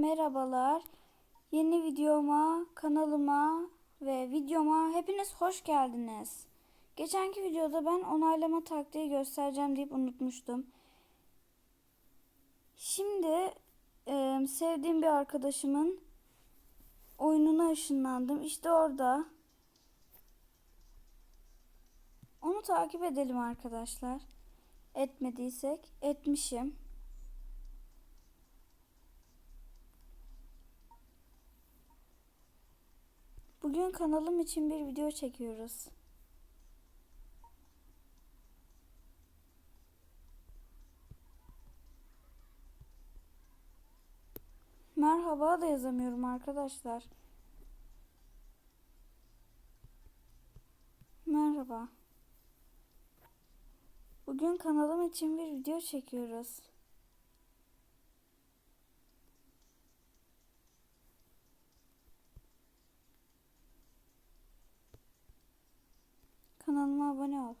merhabalar. Yeni videoma, kanalıma ve videoma hepiniz hoş geldiniz. Geçenki videoda ben onaylama taktiği göstereceğim deyip unutmuştum. Şimdi e, sevdiğim bir arkadaşımın oyununa ışınlandım. İşte orada. Onu takip edelim arkadaşlar. Etmediysek etmişim. Bugün kanalım için bir video çekiyoruz. Merhaba da yazamıyorum arkadaşlar. Merhaba. Bugün kanalım için bir video çekiyoruz. Abone ol.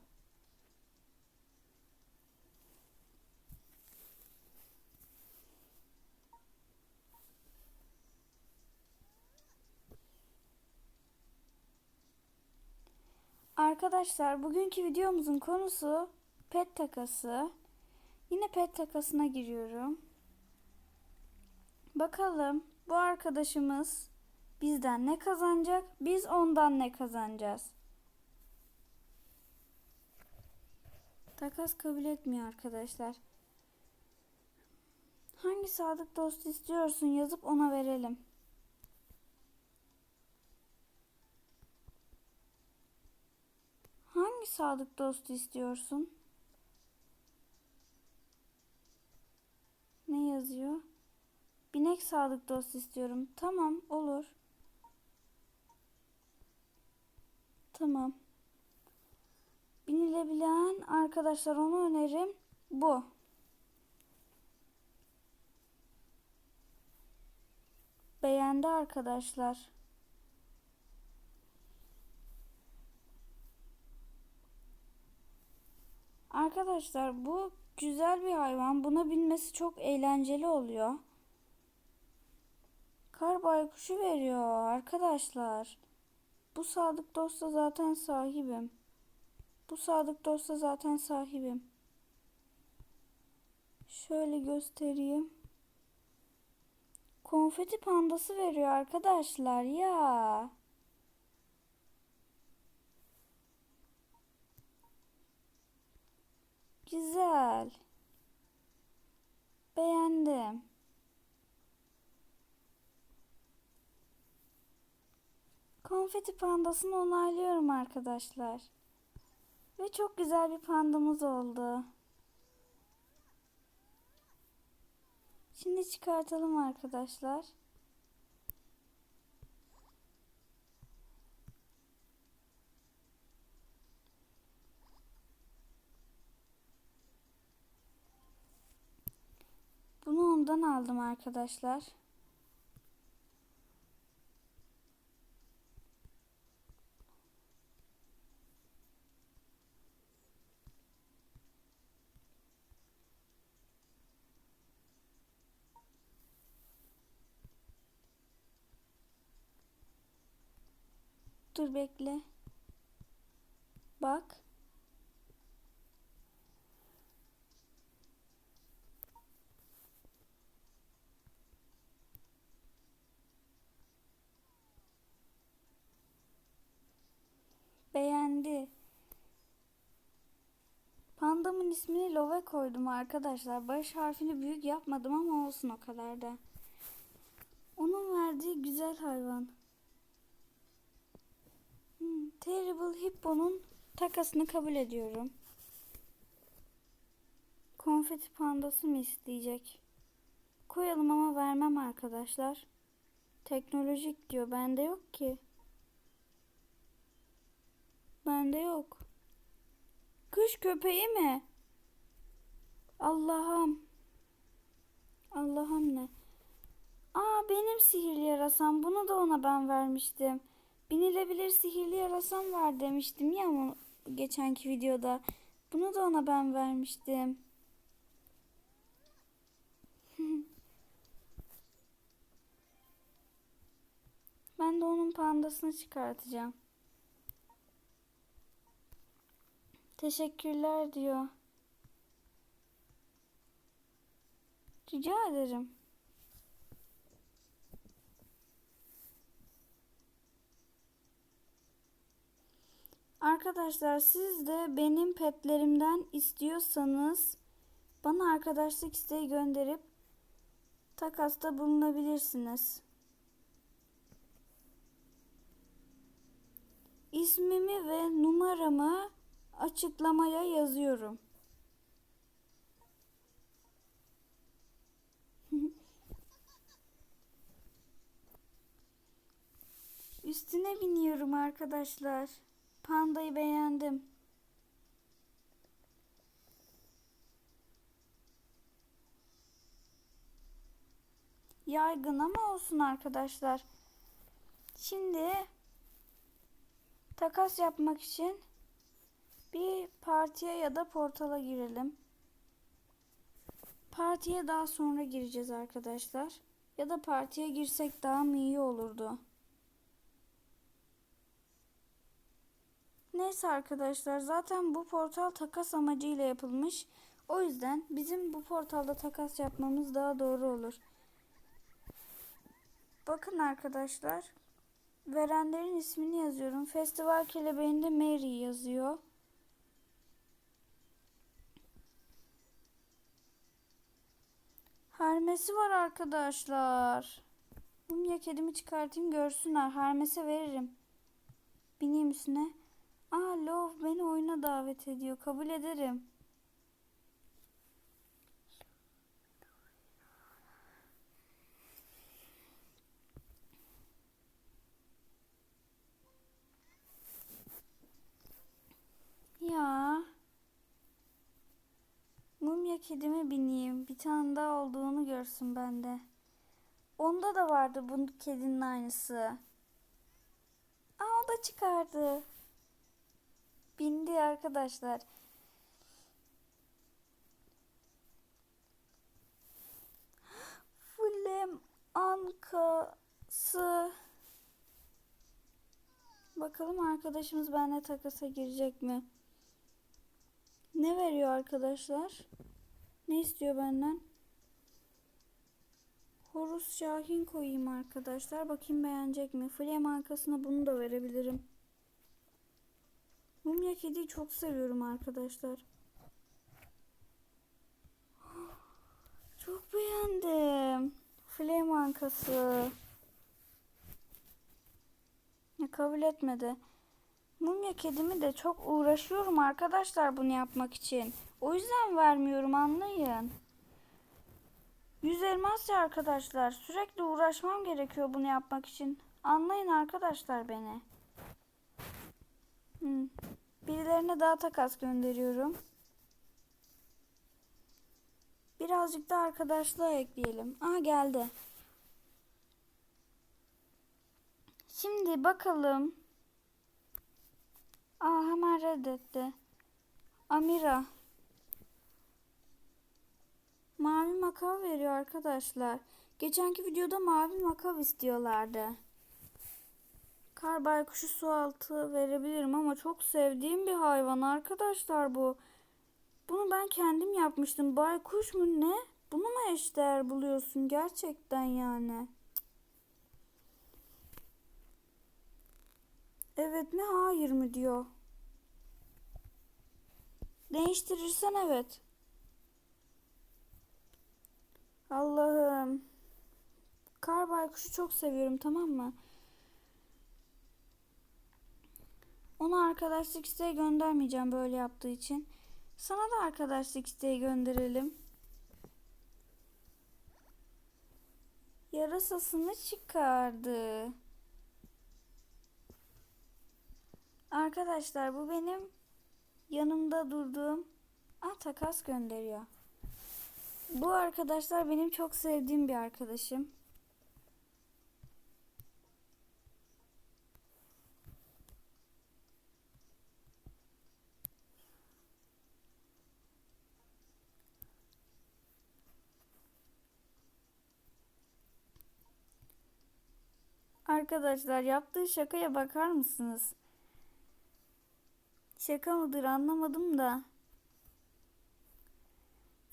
Arkadaşlar bugünkü videomuzun konusu pet takası. Yine pet takasına giriyorum. Bakalım bu arkadaşımız bizden ne kazanacak? Biz ondan ne kazanacağız? Takas kabul etmiyor arkadaşlar. Hangi sadık dost istiyorsun yazıp ona verelim. Hangi sadık dost istiyorsun? Ne yazıyor? Binek sadık dost istiyorum. Tamam olur. Tamam. Binilebilen arkadaşlar onu önerim bu. Beğendi arkadaşlar. Arkadaşlar bu güzel bir hayvan. Buna binmesi çok eğlenceli oluyor. Kar baykuşu veriyor arkadaşlar. Bu sadık dosta zaten sahibim. Bu sadık dosta zaten sahibim. Şöyle göstereyim. Konfeti pandası veriyor arkadaşlar ya. Güzel. Beğendim. Konfeti pandasını onaylıyorum arkadaşlar. Ve çok güzel bir pandamız oldu. Şimdi çıkartalım arkadaşlar. Bunu ondan aldım arkadaşlar. Dur bekle. Bak. Beğendi. Pandamın ismini Love koydum arkadaşlar. Baş harfini büyük yapmadım ama olsun o kadar da. Onun verdiği güzel hayvan. Terrible Hippo'nun takasını kabul ediyorum. Konfeti pandası mı isteyecek? Koyalım ama vermem arkadaşlar. Teknolojik diyor. Bende yok ki. Bende yok. Kış köpeği mi? Allah'ım. Allah'ım ne? Aa benim sihirli yarasam. Bunu da ona ben vermiştim. Binilebilir sihirli yarasam var demiştim ya ama geçenki videoda. Bunu da ona ben vermiştim. ben de onun pandasını çıkartacağım. Teşekkürler diyor. Rica ederim. Arkadaşlar siz de benim petlerimden istiyorsanız bana arkadaşlık isteği gönderip takasta bulunabilirsiniz. İsmimi ve numaramı açıklamaya yazıyorum. Üstüne biniyorum arkadaşlar. Pandayı beğendim. Yaygın ama olsun arkadaşlar. Şimdi takas yapmak için bir partiye ya da portala girelim. Partiye daha sonra gireceğiz arkadaşlar. Ya da partiye girsek daha mı iyi olurdu? Neyse arkadaşlar zaten bu portal takas amacıyla yapılmış. O yüzden bizim bu portalda takas yapmamız daha doğru olur. Bakın arkadaşlar. Verenlerin ismini yazıyorum. Festival kelebeğinde Mary yazıyor. Hermesi var arkadaşlar. Mumya kedimi çıkartayım görsünler. Hermese veririm. Bineyim üstüne. Aa Love beni oyuna davet ediyor. Kabul ederim. Ya. Mumya kedime bineyim. Bir tane daha olduğunu görsün bende. Onda da vardı bu kedinin aynısı. Aa o da çıkardı. Bindi arkadaşlar. Fulem ankası. Bakalım arkadaşımız benimle takasa girecek mi? Ne veriyor arkadaşlar? Ne istiyor benden? Horus Şahin koyayım arkadaşlar. Bakayım beğenecek mi? Flame arkasına bunu da verebilirim. Mumya kediyi çok seviyorum arkadaşlar. Çok beğendim. Flame ankası. Kabul etmedi. Mumya kedimi de çok uğraşıyorum arkadaşlar bunu yapmak için. O yüzden vermiyorum anlayın. Yüz elmas ya arkadaşlar. Sürekli uğraşmam gerekiyor bunu yapmak için. Anlayın arkadaşlar beni. Hmm. Birilerine daha takas gönderiyorum. Birazcık da arkadaşlığa ekleyelim. Aa geldi. Şimdi bakalım. Aa hemen reddetti. Amira. Mavi makav veriyor arkadaşlar. Geçenki videoda mavi makav istiyorlardı. Kar baykuşu su altı verebilirim ama çok sevdiğim bir hayvan arkadaşlar bu. Bunu ben kendim yapmıştım. Baykuş mu ne? Bunu mu eşdeğer buluyorsun gerçekten yani? Evet mi hayır mı diyor. Değiştirirsen evet. Allah'ım. Kar baykuşu çok seviyorum tamam mı? Ona arkadaşlık isteği göndermeyeceğim böyle yaptığı için. Sana da arkadaşlık isteği gönderelim. Yarasasını çıkardı. Arkadaşlar bu benim yanımda durduğum ah, takas gönderiyor. Bu arkadaşlar benim çok sevdiğim bir arkadaşım. Arkadaşlar yaptığı şakaya bakar mısınız? Şaka mıdır anlamadım da.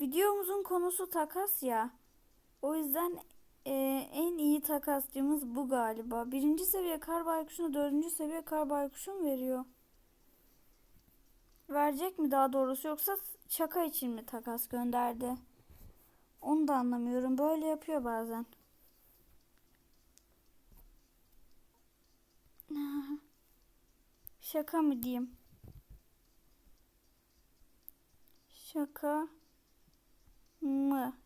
Videomuzun konusu takas ya. O yüzden e, en iyi takasçımız bu galiba. Birinci seviye kar baykuşuna dördüncü seviye kar baykuşu mu veriyor? Verecek mi daha doğrusu yoksa şaka için mi takas gönderdi? Onu da anlamıyorum. Böyle yapıyor bazen. Şaka mı diyeyim? Şaka mı?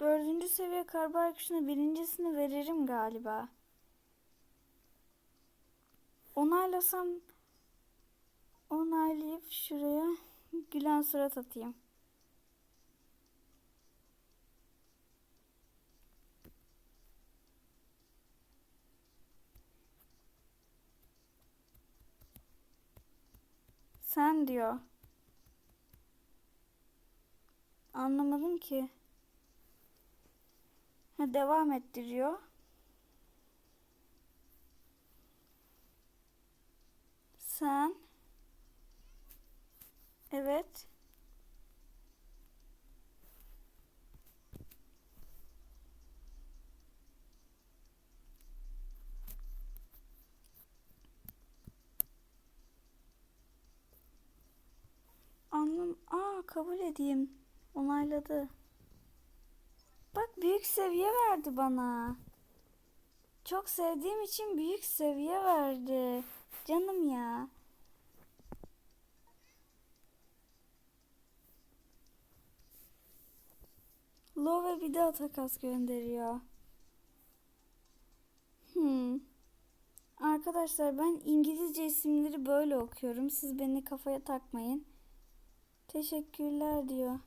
Dördüncü seviye karbon akışına birincisini veririm galiba. Onaylasam onaylayıp şuraya gülen surat atayım. Sen diyor. Anlamadım ki. Ha, devam ettiriyor. Sen. Evet. Anlam. Aa kabul edeyim. Onayladı. Bak büyük seviye verdi bana. Çok sevdiğim için büyük seviye verdi. Canım ya. Love bir daha takas gönderiyor. Hmm. Arkadaşlar ben İngilizce isimleri böyle okuyorum. Siz beni kafaya takmayın. Teşekkürler diyor.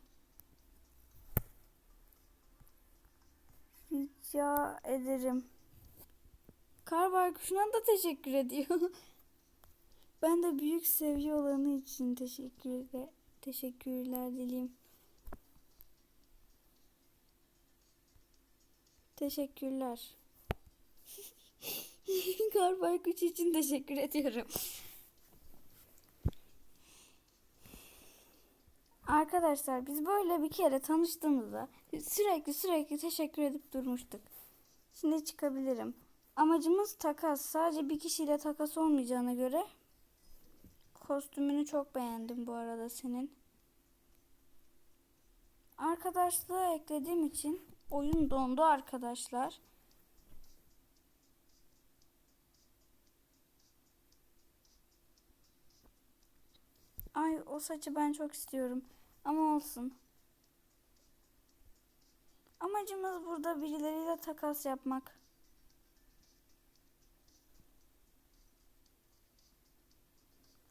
Rica ederim. Kar baykuşuna da teşekkür ediyor. ben de büyük seviye olanı için teşekkür teşekkürler dileyim. Teşekkürler. Kar baykuş için teşekkür ediyorum. Arkadaşlar biz böyle bir kere tanıştığımızda sürekli sürekli teşekkür edip durmuştuk. Şimdi çıkabilirim. Amacımız takas. Sadece bir kişiyle takas olmayacağına göre kostümünü çok beğendim bu arada senin. Arkadaşlığı eklediğim için oyun dondu arkadaşlar. Ay o saçı ben çok istiyorum. Ama olsun. Amacımız burada birileriyle takas yapmak.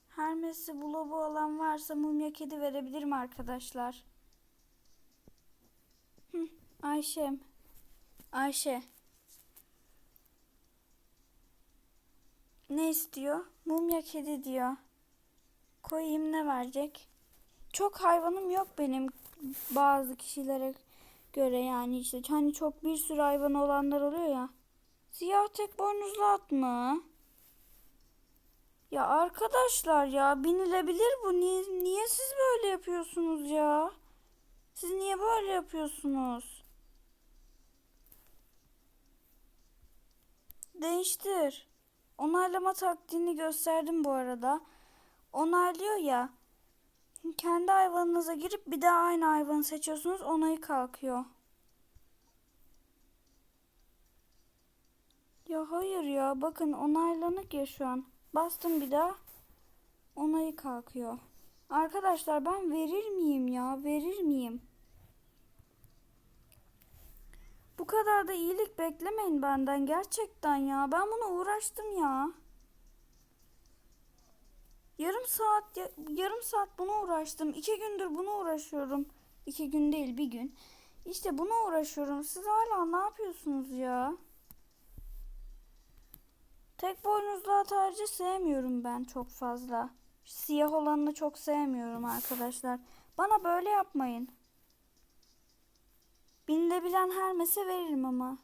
Hermes'i bulobu olan varsa mumya kedi verebilirim arkadaşlar. Hı, Ayşe. Ayşe. Ne istiyor? Mumya kedi diyor. Koyayım ne verecek? Çok hayvanım yok benim bazı kişilere göre yani işte hani çok bir sürü hayvan olanlar oluyor ya. Siyah tek boynuzlu at mı? Ya arkadaşlar ya binilebilir bu. Niye, niye siz böyle yapıyorsunuz ya? Siz niye böyle yapıyorsunuz? Değiştir. Onaylama taktiğini gösterdim bu arada. Onaylıyor ya. Kendi hayvanınıza girip bir daha aynı hayvanı seçiyorsunuz. Onayı kalkıyor. Ya hayır ya. Bakın onaylanık ya şu an. Bastım bir daha. Onayı kalkıyor. Arkadaşlar ben verir miyim ya? Verir miyim? Bu kadar da iyilik beklemeyin benden gerçekten ya. Ben buna uğraştım ya. Yarım saat yarım saat buna uğraştım. İki gündür buna uğraşıyorum. İki gün değil bir gün. İşte buna uğraşıyorum. Siz hala ne yapıyorsunuz ya? Tek boynuzlu atarcı sevmiyorum ben çok fazla. Siyah olanını çok sevmiyorum arkadaşlar. Bana böyle yapmayın. Binde bilen Hermes'e veririm ama.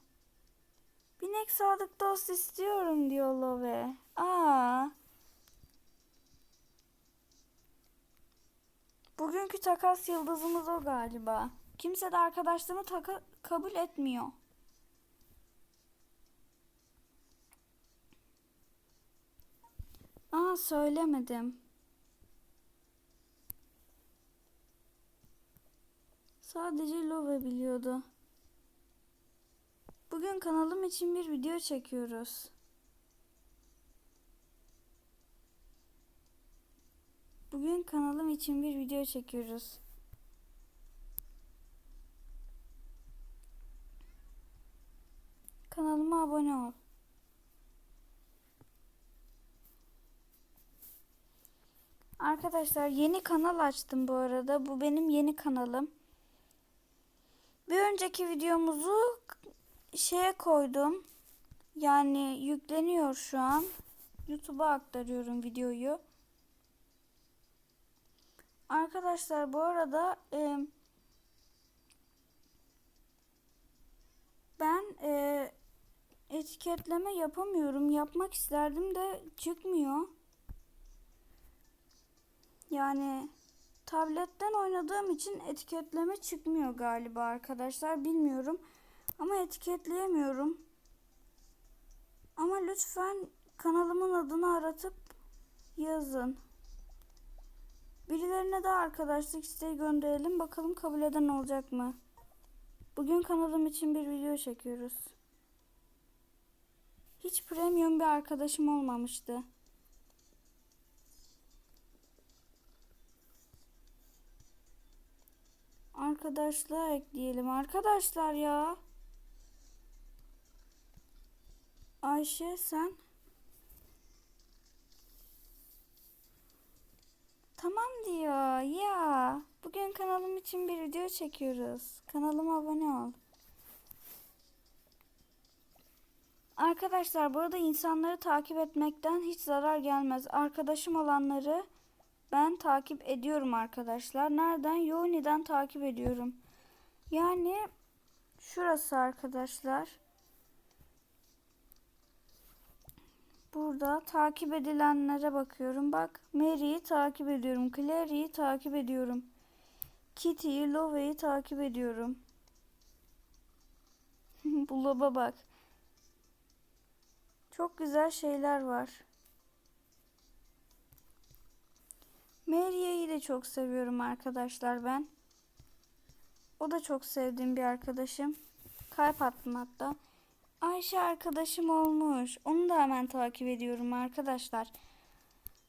Binek sadık dost istiyorum diyor Love. Aa. Bugünkü takas yıldızımız o galiba. Kimse de arkadaşlığımı taka- kabul etmiyor. Aa söylemedim. Sadece Love biliyordu. Bugün kanalım için bir video çekiyoruz. Bugün kanalım için bir video çekiyoruz. Kanalıma abone ol. Arkadaşlar yeni kanal açtım bu arada. Bu benim yeni kanalım. Bir önceki videomuzu şeye koydum. Yani yükleniyor şu an. YouTube'a aktarıyorum videoyu. Arkadaşlar bu arada e, ben e, etiketleme yapamıyorum. Yapmak isterdim de çıkmıyor. Yani tabletten oynadığım için etiketleme çıkmıyor galiba arkadaşlar. Bilmiyorum. Ama etiketleyemiyorum. Ama lütfen kanalımın adını aratıp yazın. Birilerine de arkadaşlık isteği gönderelim. Bakalım kabul eden olacak mı? Bugün kanalım için bir video çekiyoruz. Hiç premium bir arkadaşım olmamıştı. Arkadaşlığa ekleyelim. Arkadaşlar ya. Ayşe sen. Tamam diyor. Ya. Bugün kanalım için bir video çekiyoruz. Kanalıma abone ol. Arkadaşlar burada insanları takip etmekten hiç zarar gelmez. Arkadaşım olanları ben takip ediyorum arkadaşlar. Nereden? Yoni'den takip ediyorum. Yani şurası arkadaşlar. Burada takip edilenlere bakıyorum. Bak Mary'i takip ediyorum. Clary'i takip ediyorum. Kitty'yi, Love'yi takip ediyorum. Bu loba bak. Çok güzel şeyler var. Mary'i de çok seviyorum arkadaşlar ben. O da çok sevdiğim bir arkadaşım. Kalp attım hatta. Ayşe arkadaşım olmuş. Onu da hemen takip ediyorum arkadaşlar.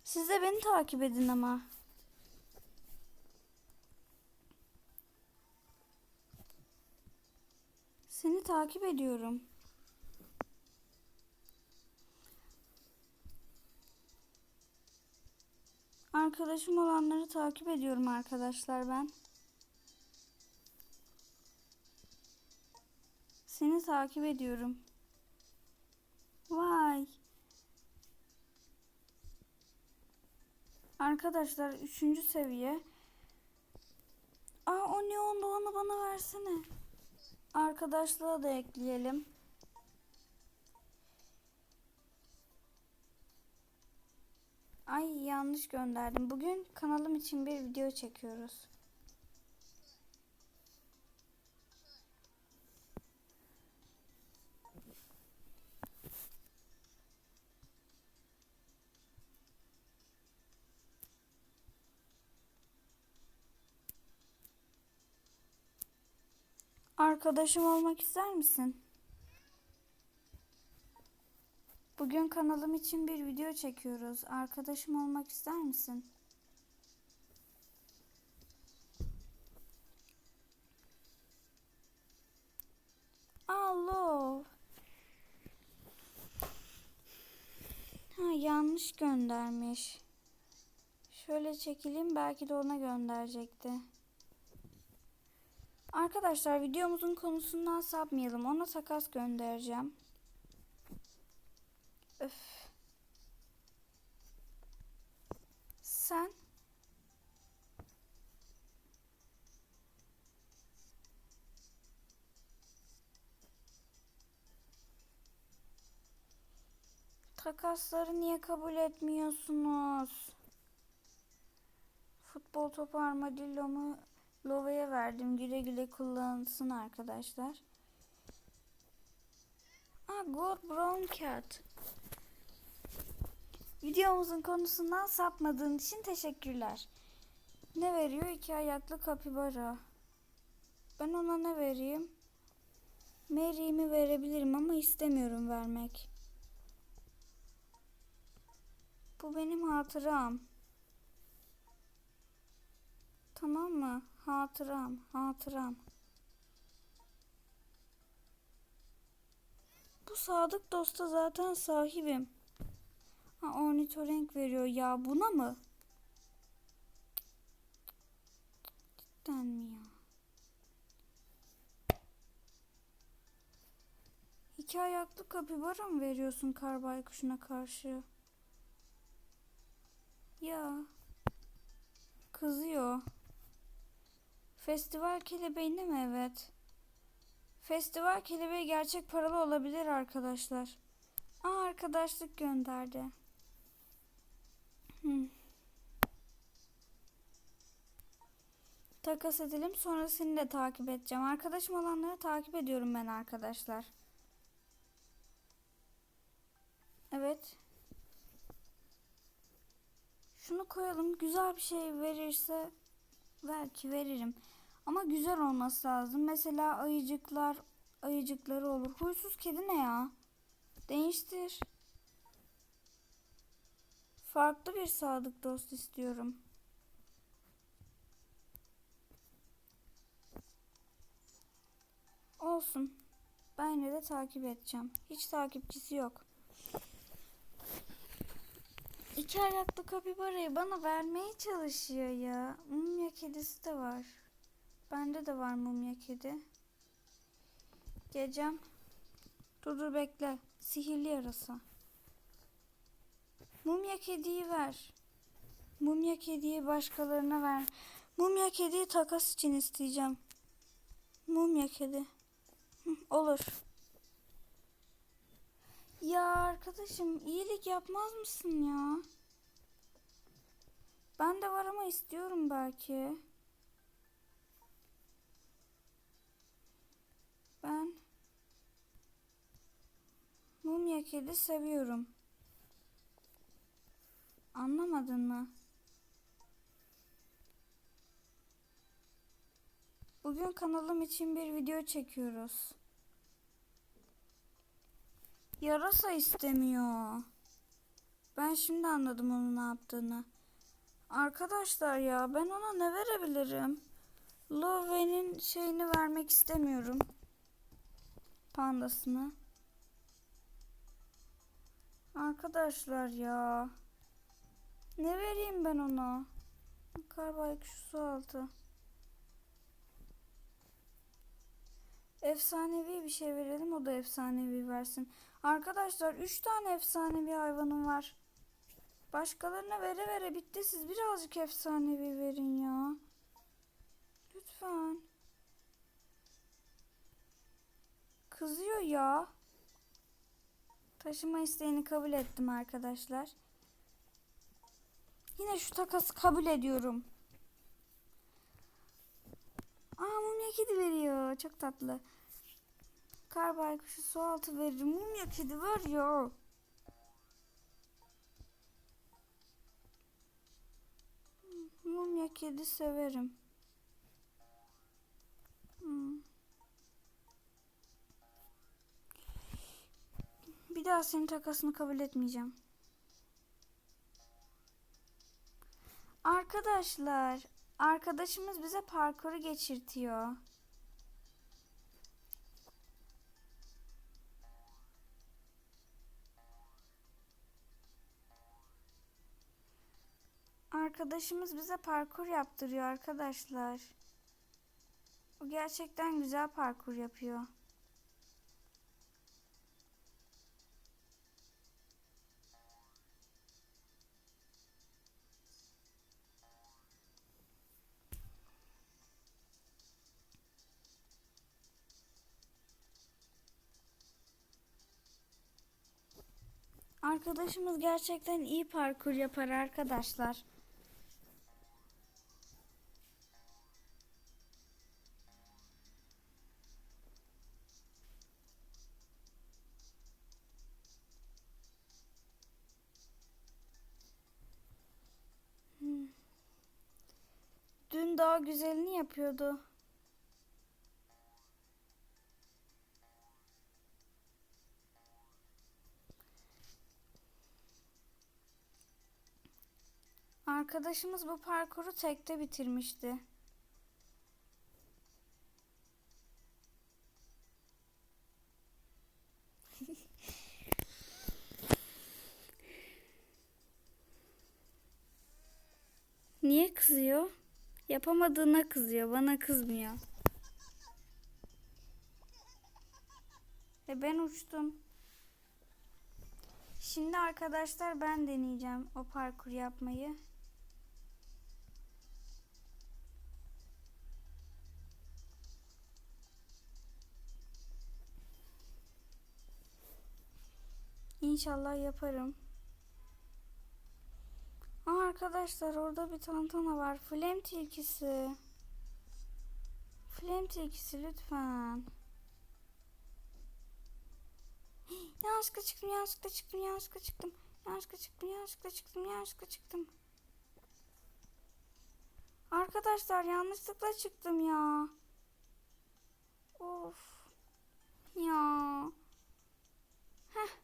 Siz de beni takip edin ama. Seni takip ediyorum. Arkadaşım olanları takip ediyorum arkadaşlar ben. Seni takip ediyorum. Vay. Arkadaşlar üçüncü seviye. Aa o neon doğanı bana versene. Arkadaşlığa da ekleyelim. Ay yanlış gönderdim. Bugün kanalım için bir video çekiyoruz. Arkadaşım olmak ister misin? Bugün kanalım için bir video çekiyoruz. Arkadaşım olmak ister misin? Alo. Ha yanlış göndermiş. Şöyle çekileyim belki de ona gönderecekti. Arkadaşlar videomuzun konusundan sapmayalım. Ona takas göndereceğim. Öf. Sen Takasları niye kabul etmiyorsunuz? Futbol topu armadillo mu Lova'ya verdim. Güle güle kullansın arkadaşlar. Aa, Gold Brown Cat. Videomuzun konusundan sapmadığın için teşekkürler. Ne veriyor? İki ayaklı kapibara. Ben ona ne vereyim? Mary'imi verebilirim ama istemiyorum vermek. Bu benim hatıram. Tamam mı? Hatıram, hatıram. Bu sadık dosta zaten sahibim. Ha ornitorenk veriyor ya buna mı? Cidden mi ya? İki ayaklı kapibara mı veriyorsun kar baykuşuna karşı? Ya. Kızıyor. Festival kelebeğine mi? Evet. Festival kelebeği gerçek paralı olabilir arkadaşlar. Aa arkadaşlık gönderdi. Hmm. Takas edelim sonra seni de takip edeceğim. Arkadaşım olanları takip ediyorum ben arkadaşlar. Evet. Şunu koyalım. Güzel bir şey verirse belki veririm. Ama güzel olması lazım. Mesela ayıcıklar ayıcıkları olur. Huysuz kedi ne ya? Değiştir. Farklı bir sadık dost istiyorum. Olsun. Ben yine de takip edeceğim. Hiç takipçisi yok. İki ayaklı kapibarayı bana vermeye çalışıyor ya. Mumya kedisi de var. Bende de var mumya kedi. Geleceğim. Dur dur bekle. Sihirli yarasa. Mumya kediyi ver. Mumya kediyi başkalarına ver. Mumya kediyi takas için isteyeceğim. Mumya kedi. Olur. Ya arkadaşım iyilik yapmaz mısın ya? Ben de var ama istiyorum belki. Ben mumya kedi seviyorum. Anlamadın mı? Bugün kanalım için bir video çekiyoruz. Yarasa istemiyor. Ben şimdi anladım onun ne yaptığını. Arkadaşlar ya ben ona ne verebilirim? Love'nin şeyini vermek istemiyorum. Pandasını. Arkadaşlar ya. Ne vereyim ben ona? Kar baykuşu su altı. Efsanevi bir şey verelim o da efsanevi versin. Arkadaşlar 3 tane efsanevi hayvanım var. Başkalarına vere vere bitti. Siz birazcık efsanevi verin ya. Lütfen. Kızıyor ya. Taşıma isteğini kabul ettim arkadaşlar. Yine şu takası kabul ediyorum. Aa mumya kedi veriyor. Çok tatlı. Kar baykuşu su altı verir. Mumya kedi ya. Mumya kedi severim. Hmm. Bir daha senin takasını kabul etmeyeceğim. Arkadaşlar, arkadaşımız bize parkuru geçirtiyor. Arkadaşımız bize parkur yaptırıyor arkadaşlar. O gerçekten güzel parkur yapıyor. Arkadaşımız gerçekten iyi parkur yapar arkadaşlar. Hmm. Dün daha güzelini yapıyordu. Arkadaşımız bu parkuru tekte bitirmişti. Niye kızıyor? Yapamadığına kızıyor, bana kızmıyor. E ben uçtum. Şimdi arkadaşlar ben deneyeceğim o parkur yapmayı. İnşallah yaparım. Aa, arkadaşlar orada bir tantana var. Flame tilkisi. Flame tilkisi lütfen. Yanlışlıkla çıktım, yanlışlıkla çıktım, yanlışlıkla çıktım. Yanlışlıkla çıktım, yanlışlıkla çıktım, yanlışlıkla çıktım. Arkadaşlar yanlışlıkla çıktım ya. Of. Ya. Heh.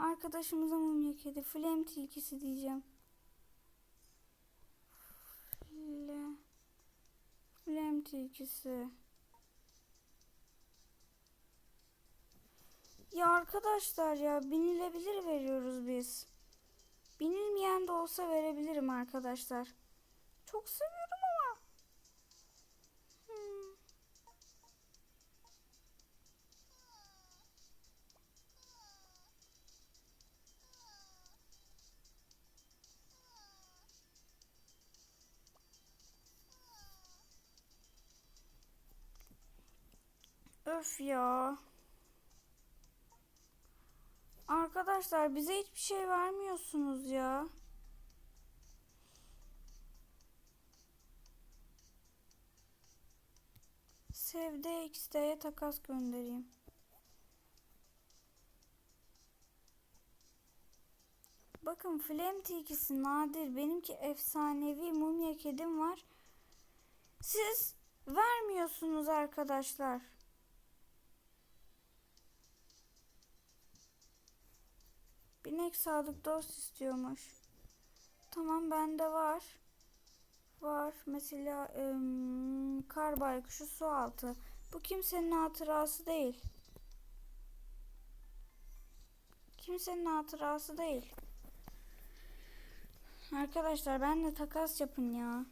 Arkadaşımıza mumya kedi. Flame tilkisi diyeceğim. Fle. Flame tilkisi. Ya arkadaşlar ya binilebilir veriyoruz biz. Binilmeyen de olsa verebilirim arkadaşlar. Çok seviyorum Öf ya. Arkadaşlar bize hiçbir şey vermiyorsunuz ya. Sevde X'de takas göndereyim. Bakın Flame tilkisi nadir. Benimki efsanevi mumya kedim var. Siz vermiyorsunuz arkadaşlar. Binek sadık dost istiyormuş. Tamam bende var. Var. Mesela ım, kar baykuşu su altı. Bu kimsenin hatırası değil. Kimsenin hatırası değil. Arkadaşlar ben de takas yapın ya.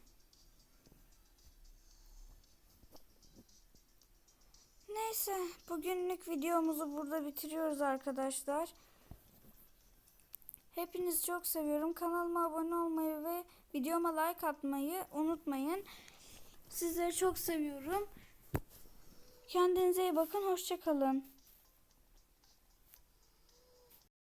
Neyse bugünlük videomuzu burada bitiriyoruz arkadaşlar. Hepinizi çok seviyorum. Kanalıma abone olmayı ve videoma like atmayı unutmayın. Sizleri çok seviyorum. Kendinize iyi bakın. Hoşçakalın.